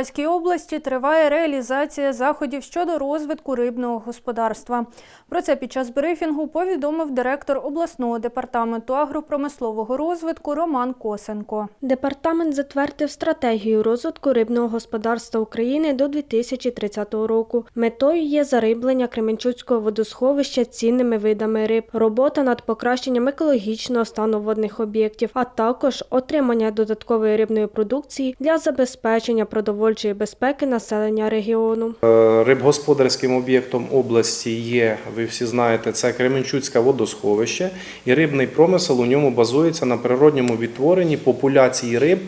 Черкаській області триває реалізація заходів щодо розвитку рибного господарства. Про це під час брифінгу повідомив директор обласного департаменту агропромислового розвитку Роман Косенко. Департамент затвердив стратегію розвитку рибного господарства України до 2030 року. Метою є зариблення Кременчуцького водосховища цінними видами риб, робота над покращенням екологічного стану водних об'єктів, а також отримання додаткової рибної продукції для забезпечення продовольчої безпеки населення регіону. Е, Рибгосподарським об'єктом області є, ви всі знаєте, це Кременчуцьке водосховище, і рибний промисел у ньому базується на природньому відтворенні популяції риб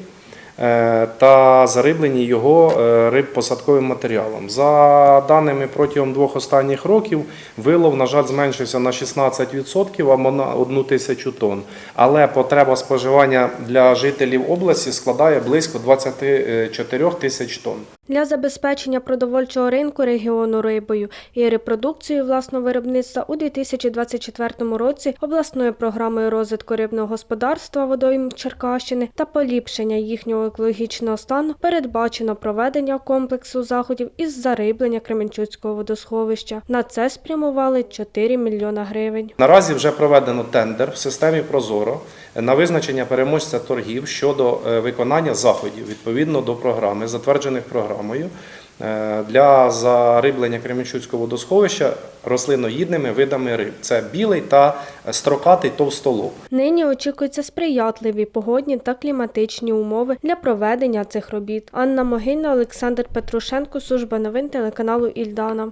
та зариблені його е, риб посадковим матеріалом. За даними протягом двох останніх років, вилов, на жаль, зменшився на 16% або на 1 тисячу тонн. Але потреба споживання для жителів області складає близько 24 тисяч тонн. Для забезпечення продовольчого ринку регіону рибою і репродукцією власного виробництва у 2024 році обласною програмою розвитку рибного господарства водойм Черкащини та поліпшення їхнього екологічного стану передбачено проведення комплексу заходів із зариблення Кременчуцького водосховища. На це спрямували 4 мільйона гривень. Наразі вже проведено тендер в системі Прозоро на визначення переможця торгів щодо е, виконання заходів відповідно до програми, затверджених програмою е, для зариблення Кременчуцького водосховища рослиноїдними видами риб. Це білий та строкатий товстолоб. Нині очікуються сприятливі погодні та кліматичні умови для проведення цих робіт. Анна Могильна, Олександр Петрушенко, служба новин телеканалу Ільдана.